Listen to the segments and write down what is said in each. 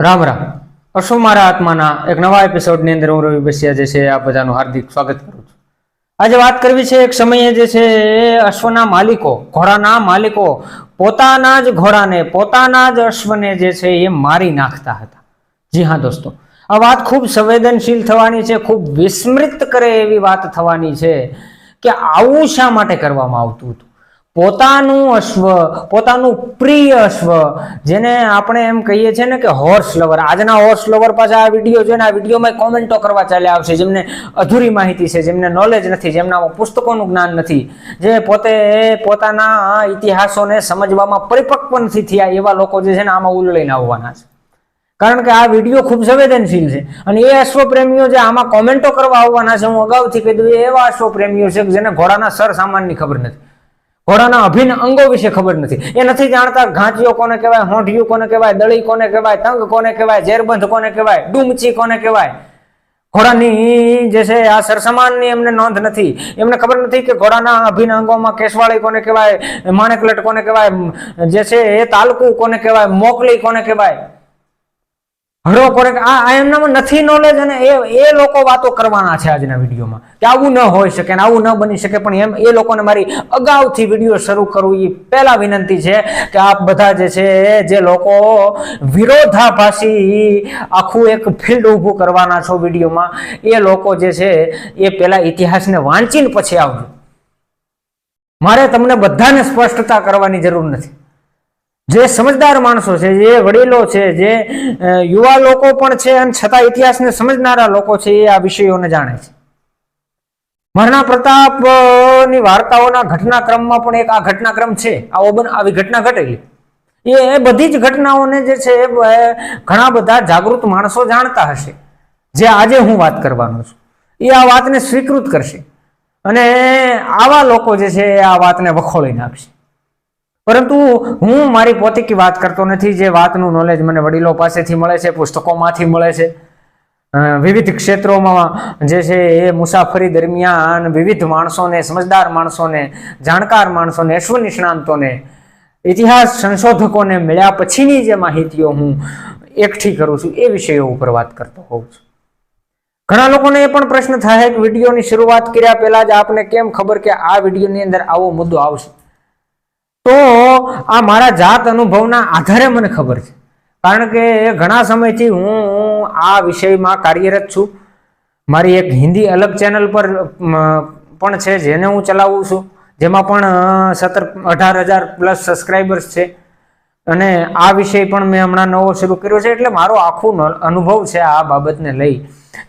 રામ રામ. અશો મારા આત્માના એક નવા એપિસોડની અંદર હું રવિ બસિયા જે છે આ બધાનું હાર્દિક સ્વાગત કરું છું. આજે વાત કરવી છે એક સમયે જે છે એ અશ્વના માલિકો, ઘોડાના માલિકો, પોતાના જ ઘોડાને, પોતાના જ અશ્વને જે છે એ મારી નાખતા હતા. જી હા દોસ્તો, આ વાત ખૂબ સંવેદનશીલ થવાની છે, ખૂબ વિસ્મૃત કરે એવી વાત થવાની છે કે આવું શા માટે કરવામાં આવતું હતું? પોતાનું અશ્વ, પોતાનું પ્રિય અશ્વ, જેને આપણે એમ કહીએ છીએ ને કે હોર્સ લવર આજના હોર્સ લવર પાછા આ વીડિયો જોઈને આ વિડીયોમાં કોમેન્ટો કરવા ચાલ્યા આવશે, જેમને અધૂરી માહિતી છે, જેમને નોલેજ નથી જેમના પુસ્તકોનું જ્ઞાન નથી, જે પોતે પોતાના ઇતિહાસોને સમજવામાં પરિપક્વ નથી થયા એવા લોકો જે છે ને આમાં ઉલ લઈને આવવાના છે. કારણ કે આ વીડિયો ખૂબ સંવેદનશીલ છે. અને એ અશ્વપ્રેમીઓ જે આમાં કોમેન્ટો કરવા આવવાના છે, હું અગાઉથી કહી દઉં એવા અશ્વપ્રેમીઓ છે જેને ઘોડાના સર સામાનની ખબર નથી. ઘોડાના અભિન્ન અંગો વિશે ખબર નથી. એ નથી જાણતા ઘાંચિયો કોને કહેવાય હોંઠિયું કોને કહેવાય, દળી કોને કહેવાય તંગ કોને કહેવાય ઝેરબંધ કોને કહેવાય, ડુમચી કોને કહેવાય. ઘોડાની જે છે આ સરસમાનની એમને નોંધ નથી. એમને ખબર નથી કે ઘોડાના અભિન્ન અંગોમાં કેશવાળી કોને કહેવાય, માણેકલટ કોને કહેવાય, જે છે એ તાલકુ કોને કહેવાય, મોકલી કોને કહેવાય. હરો કરે આ એમનામાં નથી નોલેજ અને એ એ લોકો વાતો કરવાના છે આજના વિડીયોમાં. કે આવું ન હોઈ શકે ને આવું ન બની શકે, પણ એમ એ લોકોને મારી અગાઉથી વીડિયો શરૂ કરવું એ પહેલાં વિનંતી છે કે આપ બધા જે છે, જે લોકો વિરોધાભાસી આખું એક ફિલ્ડ ઊભું કરવાના છો વિડીયોમાં, એ લોકો જે છે, એ પહેલાં ઇતિહાસને વાંચીને પછી આવજો. મારે તમને બધાને સ્પષ્ટતા કરવાની જરૂર નથી. જે સમજદાર માણસો છે, જે વડીલો છે, જે યુવા લોકો પણ છે અને છતાં ઇતિહાસને સમજનારા લોકો છે, એ આ વિષયોને જાણે છે. મહારાણા પ્રતાપની વાર્તાઓના ઘટનાક્રમમાં પણ એક આ ઘટનાક્રમ છે. આવો આવી ઘટના ઘટેલી. એ બધી જ ઘટનાઓને જે છે ઘણા બધા જાગૃત માણસો જાણતા હશે. જે આજે હું વાત કરવાનો છું. એ આ વાતને સ્વીકૃત કરશે. અને આવા લોકો જે છે આ વાતને વખોળી નાખશે. પરંતુ હું મારી પોતીકી વાત કરતો નથી, જે વાતનું નોલેજ મને વડીલો પાસેથી મળે છે, પુસ્તકોમાંથી મળે છે. વિવિધ ક્ષેત્રોમાં જે છે એ મુસાફરી દરમિયાન વિવિધ માણસોને, સમજદાર માણસોને, જાણકાર માણસોને નિષ્ણાંતોને, ઇતિહાસ સંશોધકોને મળ્યા પછીની જે માહિતીઓ હું એકઠી કરું છું, એ વિષયો ઉપર વાત કરતો હોઉં છું. ઘણા લોકોને એ પણ પ્રશ્ન થાય કે વિડીયોની શરૂઆત કર્યા પહેલા જ આપને કેમ ખબર કે આ વિડીયોની અંદર આવો મુદ્દો આવશે? તો આ મારા જાત અનુભવના આધારે મને ખબર છે. કારણ કે ઘણા સમયથી હું આ વિષયમાં કાર્યરત છું. મારી એક હિન્દી અલગ ચેનલ પર પણ છે, જેને હું ચલાવું છું. જેમાં પણ સત્તર, અઢાર હજાર પ્લસ સબસ્ક્રાઈબર્સ છે. અને આ વિષય પણ મેં હમણાં નવો શરૂ કર્યો છે એટલે મારો આખો અનુભવ છે આ બાબતને લઈ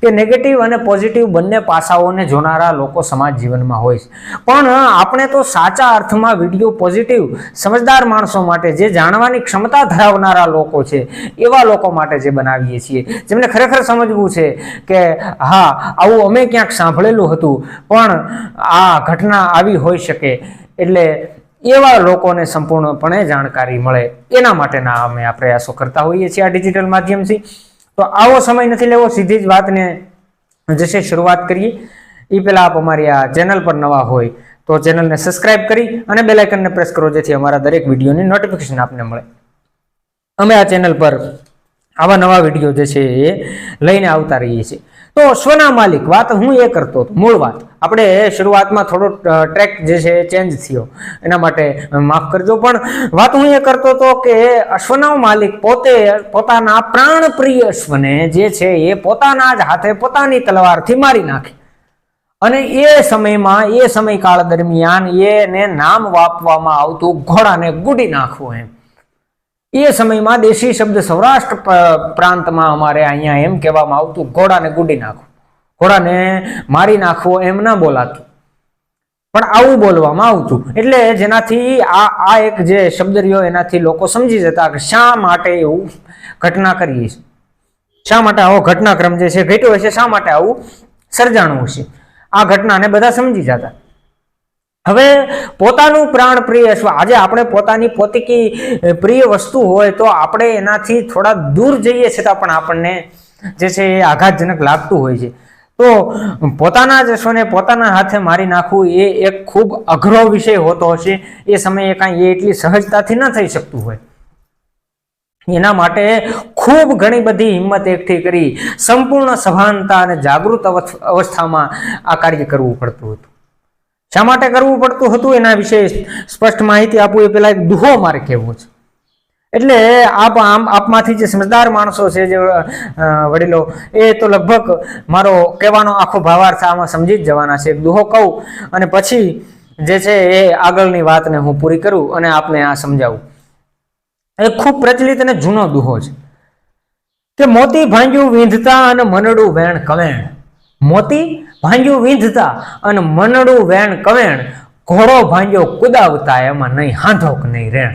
કે નેગેટિવ અને પોઝિટિવ બંને પાસાઓને જોનારા લોકો સમાજ જીવનમાં હોય છે. પણ આપણે તો સાચા અર્થમાં વીડિયો પોઝિટિવ સમજદાર માણસો માટે જે જાણવાની ક્ષમતા ધરાવનારા લોકો છે, એવા લોકો માટે જે બનાવીએ છીએ. જેમને ખરેખર સમજવું છે કે હા, આવું અમે ક્યાંક સાંભળેલું હતું, પણ આ ઘટના આવી હોઈ શકે. એટલે એવા લોકોને સંપૂર્ણપણે જાણકારી મળે. એના માટેના અમે આ પ્રયાસો કરતા હોઈએ છીએ આ ડિજિટલ માધ્યમથી. તો આવો સમય નથી લેવો, સીધી જ વાતને જે છે શરૂઆત કરીએ. એ પહેલાં આપ અમારી આ ચેનલ પર નવા હોય તો ચેનલને સબસ્ક્રાઇબ કરી અને બેલાઇકનને પ્રેસ કરો જેથી અમારા દરેક વિડીયોની નોટિફિકેશન આપને મળે. અમે આ ચેનલ પર આવા નવા વીડિયો જે છે એ લઈને આવતા રહીએ છીએ. તો સ્વના માલિક વાત હું એ કરતો હતો. મૂળ વાત. આપણે શરૂઆતમાં થોડો ટ્રેક જે છે ચેન્જ થયો. એના માટે માફ કરજો. પણ વાત હું એ કરતો હતો કે અશ્વના માલિક પોતે પોતાના પ્રાણપ્રિય અશ્વને જે છે એ પોતાના જ હાથે પોતાની તલવારથી મારી નાખે. અને એ સમયમાં, એ સમયકાળ દરમિયાન એને નામ આપવામાં આવતું ઘોડાને ગુડી નાખવું એમ. એ સમયમાં દેશી શબ્દ સૌરાષ્ટ્ર પ્રાંતમાં અમારે અહીંયા એમ કહેવામાં આવતું, ઘોડાને ગુડી નાખો. ઘોડાને મારી નાખવો એમ ન બોલાતું. પણ આવું બોલવામાં આવતું. એટલે જેનાથી આ આ એક જે શબ્દ રહ્યો એનાથી લોકો સમજી જતા કે શા માટે એવું ઘટના કરીએ છીએ. શા માટે આવો ઘટનાક્રમ જે છે ઘટ્યો છે શા માટે આવું સર્જાણું છે આ ઘટનાને બધા સમજી જતા. હવે પોતાનું પ્રાણ પ્રિય અથવા આજે આપણે પોતાની પોતીકી પ્રિય વસ્તુ હોય તો આપણે એનાથી થોડા દૂર જઈએ છતાં પણ આપણને જે છે એ આઘાતજનક લાગતું હોય છે. તો પોતાના જશોને પોતાના હાથે મારી નાખવું એ એક ખૂબ અઘરો વિષય હોતો હશે. એ સમયે કાંઈ એ એટલી સહજતાથી ન થઈ શકતું હોય. એના માટે ખૂબ ઘણી બધી હિંમત એકઠી કરી સંપૂર્ણ સભાનતા અને જાગૃત અવસ્થ- અવસ્થામાં આ કાર્ય કરવું પડતું હતું. શા માટે કરવું પડતું હતું એના વિશે સ્પષ્ટ માહિતી આપું એ પેલા એક દુહો મારે કહેવો છે. એટલે આપ આમ આપમાંથી જે સમજદાર માણસો છે, જે વડીલો, એ તો લગભગ મારો કહેવાનો આખો ભાવાર્થ આમાં સમજી જ જવાના છે. દુહો કહું અને પછી જે છે એ આગળની વાતને હું પૂરી કરું અને આપને આ સમજાવું. એ ખૂબ પ્રચલિત અને જૂનો દુહો છે. કે મોતી ભાંગ્યું વીંધતા અને મનડું વેણ કવેણ મોતી ભાંજ્યું વીંધતા અને મનડું વેણ કવેણ, ઘોડો ભાંજ્યો કુદાવતા, એમાં નહીં હાંધોક, નહીં રેણ.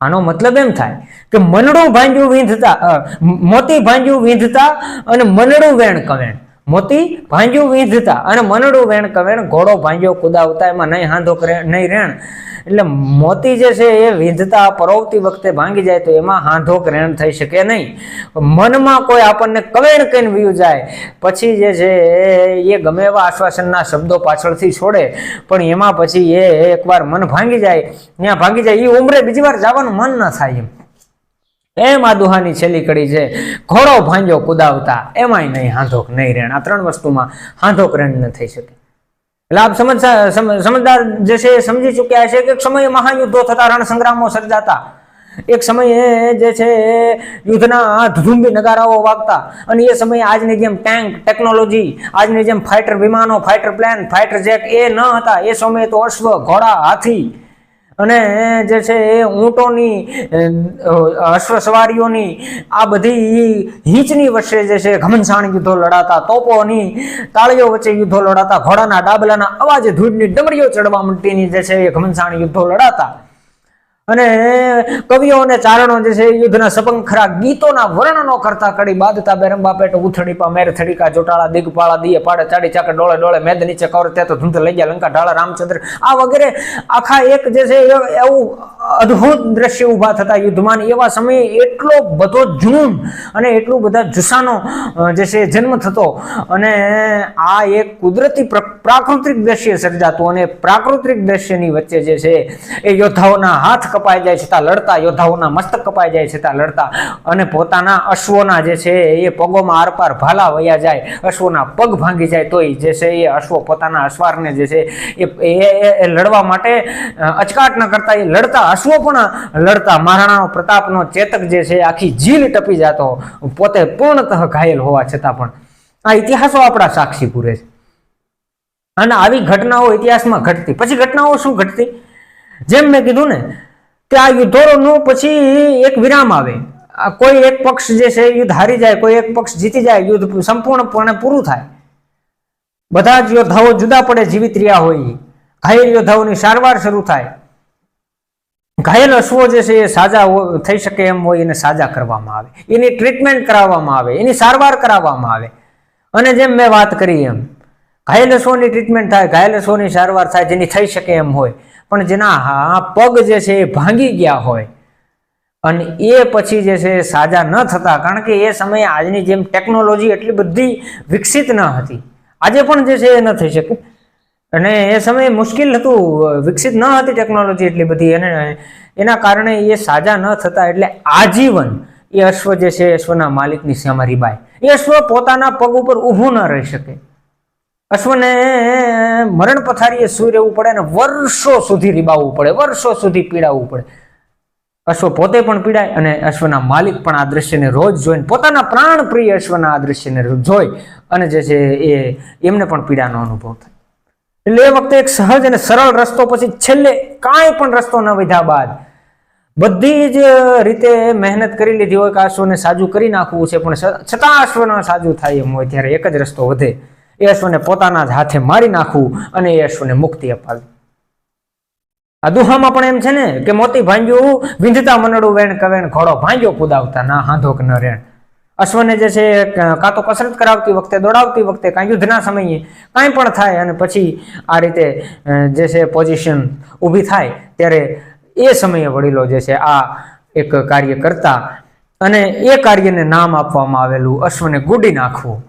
આનો મતલબ એમ થાય કે મનડું ભાંજ્યું વીંધતા મોતી ભાંજ્યું વીંધતા અને મનડું વેણ કવેણ. મોતી ભાંજ્યું વીંધતા અને મનડું વેણ કવેણ, ઘોડો ભાંજ્યો કુદાવતા, એમાં નહીં હાંધો કરે, નહીં રેણ. એટલે મોતી જે છે એ વીંધતા પરોવતી વખતે ભાંગી જાય તો એમાં હાંધો રેણ થઈ શકે નહીં. મનમાં કોઈ આપણને કવેણ કહીને વયું જાય, પછી જે છે એ ગમે એવા આશ્વાસનના શબ્દો પાછળથી છોડે, પણ એમાં પછી એ એકવાર મન ભાંગી જાય, ત્યાં ભાંગી જાય એ ઉમરે બીજી વાર જવાનું મન ન થાય એમ. એમ આ દુહાની છેલ્લી કડી છે. ઘોડો ભાંજો કુદાવતા, એમાંય નહીં, હાંધોક નહીં રેણ આ ત્રણ વસ્તુમાં હાંધોક રેણ ન થઈ શકે. એટલે આપ સમજ સમજદાર જે છે એ સમજી ચૂક્યા છે કે એક સમયે મહાયુદ્ધો થતા રણ સંગ્રામો સર્જાતા. એક સમયે જે છે યુદ્ધના ધુંબી નગારાઓ વાગતા. અને એ સમયે આજની જેમ ટેન્ક, ટેકનોલોજી, આજની જેમ ફાઇટર વિમાનો ફાઇટર પ્લેન ફાઇટર જેટ એ ન હતા. એ સમયે તો અશ્વ, ઘોડા, હાથી અને જે છે એ ઊંટોની અશ્વ સવારીઓની આ બધી હિંચની વચ્ચે જે છે ઘમનસાણ યુદ્ધો લડાતા, તોપોની તાળીઓ વચ્ચે યુદ્ધો લડાતા, ઘોડાના ડાબલાના અવાજે ધૂળની ડમરીઓ ચડવા મંડતીની જે છે એ ઘમનસાણ યુદ્ધો લડાતા. અને કવિઓ અને ચારણો જે છે યુદ્ધના સપંખરા ગીતોના વર્ણનો કરતા કડી બાદતા બેરંબા પેટ ઉથડી પા મેર થડીકા જોટાળા, દિગપાળા દિયે પાડે, ચાડી ચાકે, ડોળે ડોળે, મેદ નીચે કવર, તે તો ધૂંધ લઈ ગયા, લંકા ઢાળા, રામચંદ્ર, આ વગેરે આખા એક જે છે એવું અદ્ભુત દ્રશ્ય ઊભા થતા યુદ્ધમાં. એવા સમયે એટલો બધો જૂન અને એટલું બધા જુસ્સાનો જે છે જન્મ થતો. અને આ એક કુદરતી પ્ર- પ્રાકૃતિક દ્રશ્ય સર્જાતું અને પ્રાકૃતિક દ્રશ્યની વચ્ચે જે છે, એ યોદ્ધાઓના હાથ કપાઈ જાય છતાં લડતા, યોદ્ધાઓના મસ્તક કપાઈ જાય છતાં લડતા અને પોતાના અશ્વોના જે છે, એ પગોમાં આરપાર ભાલા વયા જાય, અશ્વોના પગ ભાંગી જાય તોય જે છે, એ અશ્વો પોતાના અશ્વારને જે છે, એ લડવા માટે અચકાટ ન કરતા, એ લડતા અશ્વો પણ લડતા. મહારાણા પ્રતાપનો ચેતક જે છે, આખી જીલ ટપી જતો, પોતે પૂર્ણતઃ ઘાયલ હોવા છતાં પણ. આ ઇતિહાસો આપણા સાક્ષી પૂરે છે. અને આવી ઘટનાઓ ઇતિહાસમાં ઘટતી. પછી ઘટનાઓ શું ઘટતી? જેમ મેં કીધું ને, કે આ યુદ્ધોનું પછી એક વિરામ આવે. કોઈ એક પક્ષ જે છે, યુદ્ધ હારી જાય, કોઈ એક પક્ષ જીતી જાય, યુદ્ધ સંપૂર્ણપણે પૂરું થાય. બધા જ યોદ્ધાઓ જુદા પડે જીવિત રહ્યા હોય. ઘાયલ યોદ્ધાઓની સારવાર શરૂ થાય. ઘાયલ અશ્વો જે છે, એ સાજા થઈ શકે એમ હોય, એને સાજા કરવામાં આવે. એની ટ્રીટમેન્ટ કરાવવામાં આવે. એની સારવાર કરાવવામાં આવે. અને જેમ મેં વાત કરી એમ ઘાયલ શોની ટ્રીટમેન્ટ થાય, ઘાયલ અશ્વોની સારવાર થાય, જેની થઈ શકે એમ હોય. પણ જેના પગ જે છે એ ભાંગી ગયા હોય. અને એ પછી જે છે સાજા ન થતા, કારણ કે એ સમયે આજની જેમ ટેકનોલોજી એટલી બધી વિકસિત ન હતી. આજે પણ જે છે એ ન થઈ શકે. અને એ સમયે મુશ્કેલ હતું, વિકસિત ન હતી ટેકનોલોજી એટલી બધી, અને એના કારણે એ સાજા ન થતા એટલે આજીવન, એ અશ્વ જે છે અશ્વના માલિકની સામે બાય એ અશ્વ પોતાના પગ ઉપર ઊભું ન રહી શકે. અશ્વને મરણ પથારીએ સુઈ રહેવું પડે અને વર્ષો સુધી રીબાવવું પડે, વર્ષો સુધી પીડાવવું પડે. અશ્વ પોતે પણ પીડાય અને અશ્વના માલિક પણ આ દ્રશ્યને રોજ જોઈને પોતાના પ્રાણ પ્રિય અશ્વના આ દ્રશ્યને જોઈ અને જે છે એ એમને પણ પીડાનો અનુભવ થાય. એટલે એ વખતે એક સહજ અને સરળ રસ્તો પછી છેલ્લે કાંઈ પણ રસ્તો ન વધ્યા બાદ બધી જ રીતે મહેનત કરી લીધી હોય કે અશ્વને સાજું કરી નાખવું છે, પણ છતાં અશ્વના સાજું થાય એમ હોય ત્યારે એક જ રસ્તો વધે. અશ્વને પોતાના જ હાથે મારી નાખવું અને અશ્વને મુક્તિ અપાવી. આ દુહામાં પણ એમ છે ને કે મોતી ભાંજ્યું વિંધતા મનડું વેણ કવેણ, ઘોડો ભાંજ્યો કુદાવતા ના, હાંધો ન રેણ. અશ્વને જે છે, કાં તો કસરત કરાવતી વખતે, દોડાવતી વખતે, કાં યુદ્ધના સમયે, કાંઈ પણ થાય અને પછી આ રીતે જે છે પોઝિશન ઊભી થાય, ત્યારે એ સમયે વડીલો જે છે, આ એક કાર્ય કરતા અને એ કાર્યને નામ આપવામાં આવેલું અશ્વને ગુડી નાખવું.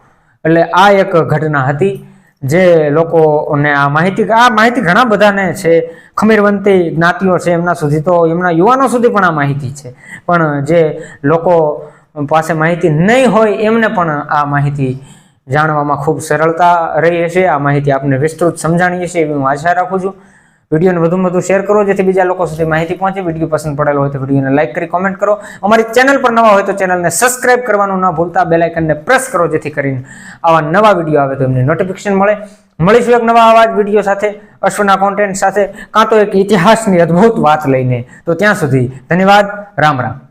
એટલે આ એક ઘટના હતી જે લોકોને આ માહિતી આ માહિતી ઘણા બધાને છે. ખમીરવંતી જ્ઞાતિઓ છે એમના સુધી તો એમના યુવાનો સુધી પણ આ માહિતી છે. પણ જે લોકો પાસે માહિતી નહીં હોય એમને પણ આ માહિતી જાણવામાં ખૂબ સરળતા રહી હશે. આ માહિતી આપને વિસ્તૃત સમજાણીએ છીએ એવી હું આશા રાખું છું. વિડીયોને વધુમાં વધુ શેર કરો, જેથી બીજા લોકો સુધી માહિતી પહોંચે. વીડિયો પસંદ પડેલો હોય તો વિડીયોને લાઇક કરી કોમેન્ટ કરો. અમારી ચેનલ પર નવા હોય તો ચેનલને સબસ્ક્રાઇબ કરવાનું ન ભૂલતા. બેલ આઇકનને પ્રેસ કરો, જેથી કરીને આવા નવા વીડિયો આવે તો એમને નોટિફિકેશન મળે. મળીશું એક નવા આવા જ વીડિયો સાથે, અશ્વના કોન્ટેન્ટ સાથે, કાં તો એક ઇતિહાસની અદ્ભુત વાત લઈને. તો ત્યાં સુધી ધન્યવાદ. રામ રામ.